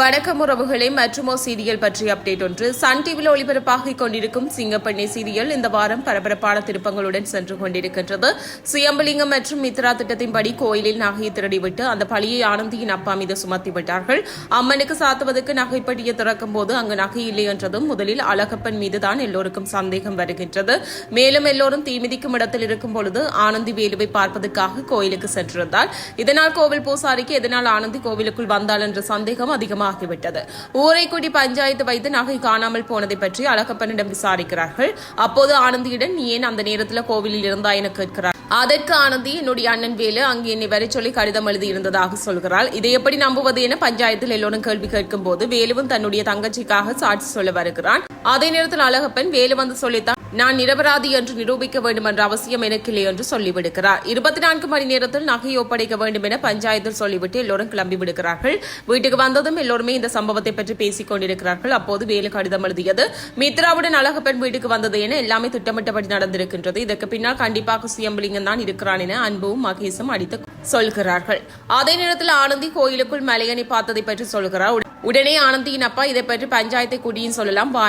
வணக்கம் உறவுகளே மற்றுமோ சீரியல் பற்றிய அப்டேட் ஒன்று. சன் டிவியில் ஒளிபரப்பாகிக் கொண்டிருக்கும் சிங்கப்பண்ணி சீரியல் இந்த வாரம் பரபரப்பான திருப்பங்களுடன் சென்று கொண்டிருக்கின்றது. சுயம்பலிங்கம் மற்றும் மித்ரா திட்டத்தின்படி கோயிலில் நகையை திருடிவிட்டு அந்த பழியை ஆனந்தியின் அப்பா மீது சுமத்தி விட்டார்கள் அம்மனுக்கு சாத்துவதற்கு நகைப்பட்டியை திறக்கும் போது அங்கு நகை இல்லை என்றதும் முதலில் அழகப்பன் மீதுதான் எல்லோருக்கும் சந்தேகம் வருகின்றது. மேலும் எல்லோரும் தீமிதிக்கும் இடத்தில் இருக்கும் பொழுது ஆனந்தி வேலுவை பார்ப்பதற்காக கோயிலுக்கு சென்றிருந்தார் இதனால் கோவில் பூசாரிக்கு எதனால் ஆனந்தி கோவிலுக்குள் வந்தாள் என்ற சந்தேகம் அதிகமாகிவிட்டது ஊரைக்குடி பஞ்சாயத்து வைத்து நகை காணாமல் போனதை பற்றி அழகப்பனிடம் விசாரிக்கிறார்கள். அப்போது ஆனந்தியிடம் நீ ஏன் அந்த நேரத்தில் கோவிலில் இருந்தா? என கேட்கிறார். அதற்கு ஆனந்தி என்னுடைய அண்ணன் வேலு அங்கு என்னை வரை சொல்லி கடிதம் எழுதி இருந்ததாக சொல்கிறாள். இதை எப்படி நம்புவது என பஞ்சாயத்தில் எல்லோரும் கேள்வி கேட்கும் போது வேலுவும் தன்னுடைய தங்கச்சிக்காக சாட்சி சொல்ல வருகிறான். அதே நேரத்தில் அழகப்பன் வேலு வந்து சொல்லித்தான் நான் நிரபராதி என்று நிரூபிக்க வேண்டும் என்ற அவசியம் எனக்கில்லை என்று சொல்லிவிடுகிறார். இருபத்தி நான்கு மணி நேரத்தில் நகை ஒப்படைக்க வேண்டும் என பஞ்சாயத்தில் சொல்லிவிட்டு எல்லோரும் கிளம்பி விடுகிறார்கள். வீட்டுக்கு வந்ததும் எல்லோருமே இந்த சம்பவத்தை பற்றி பேசிக் கொண்டிருக்கிறார்கள். அப்போது வேலு கடிதம் எழுதியது மித்ராவுடன் அழகு பெண் வீட்டுக்கு வந்தது என எல்லாமே திட்டமிட்டபடி நடந்திருக்கின்றது. இதற்கு பின்னால் கண்டிப்பாக சுயம்பலிங்கம் தான் இருக்கிறான் என அன்பும் மகேஷும் அடித்து சொல்கிறார்கள். அதே நேரத்தில் ஆனந்தி கோயிலுக்குள் மலையனை பார்த்ததை பற்றி சொல்கிறார். உடனே ஆனந்தியின் அப்பா இதை பற்றி பஞ்சாயத்தை குடியும் சொல்லலாம் வா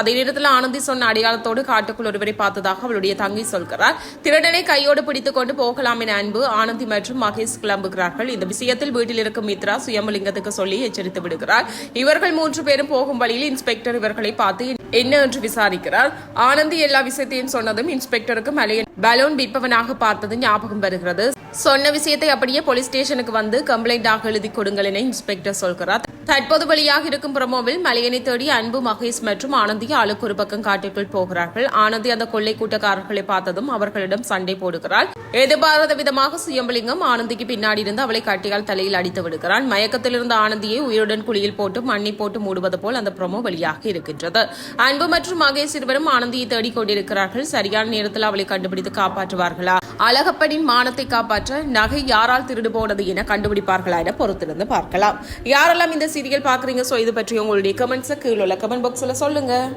அதே நேரத்தில் ஆனந்தி சொன்ன அடையாளத்தோடு காட்டுக்குள் ஒருவரை பார்த்ததாக அவளுடைய தங்கை சொல்கிறார். திருடனை கையோடு பிடித்துக் கொண்டு போகலாம் என அன்பு ஆனந்தி மற்றும் மகேஷ் கிளம்புகிறார்கள். இந்த விஷயத்தில் வீட்டில் இருக்கும் மித்ரா சுயம்பலிங்கத்துக்கு சொல்லி எச்சரித்து விடுகிறார். இவர்கள் மூன்று பேரும் போகும் வழியில் இன்ஸ்பெக்டர் இவர்களை பார்த்து என்ன என்று விசாரிக்கிறார். ஆனந்தி எல்லா விஷயத்தையும் சொன்னதும் இன்ஸ்பெக்டருக்கு மலையன் பலூன் விற்பவனாக பார்த்தது ஞாபகம் வருகிறது. சொன்ன விஷயத்தை அப்படியே போலீஸ் ஸ்டேஷனுக்கு வந்து கம்ப்ளைண்டாக எழுதி கொடுங்கள் என இன்ஸ்பெக்டர் சொல்கிறார். தற்போது வெளியாக இருக்கும் பிரமோவில் மலையனை தேடி அன்பு மகேஷ் மற்றும் ஆனந்தி ஆளுக்கு ஒரு பக்கம் காட்டிற்குள் போகிறார்கள். ஆனந்தி அந்த கொள்ளை கூட்டக்காரர்களை பார்த்ததும் அவர்களிடம் சண்டை போடுகிறாள். எதிர்பாராத விதமாக சுயம்பலிங்கம் ஆனந்திக்கு பின்னாடி இருந்து அவளை கட்டியால் தலையில் அடித்து விடுகிறான். மயக்கத்தில் இருந்த ஆனந்தியை உயிருடன் குழியில் போட்டு மண்ணை போட்டு மூடுவது போல் அந்த பிரமோ வெளியாக இருக்கின்றது. அன்பு மற்றும் மகேஷ் இருவரும் ஆனந்தியை தேடிக் கொண்டிருக்கிறார்கள். சரியான நேரத்தில் அவளை கண்டுபிடித்து காப்பாற்றுவார்களா? அழகப்பனின் மானத்தை காப்பாற்ற நகை யாரால் திருடு போனது என கண்டுபிடிப்பார்களா என பொறுத்திருந்து பார்க்கலாம். யாரெல்லாம் இந்த சீரியல் பாக்குறீங்க சோ இது பற்றி உங்களுடைய கமெண்ட்ஸை கீழே உள்ள கமெண்ட் பாக்ஸ்ல சொல்லுங்க.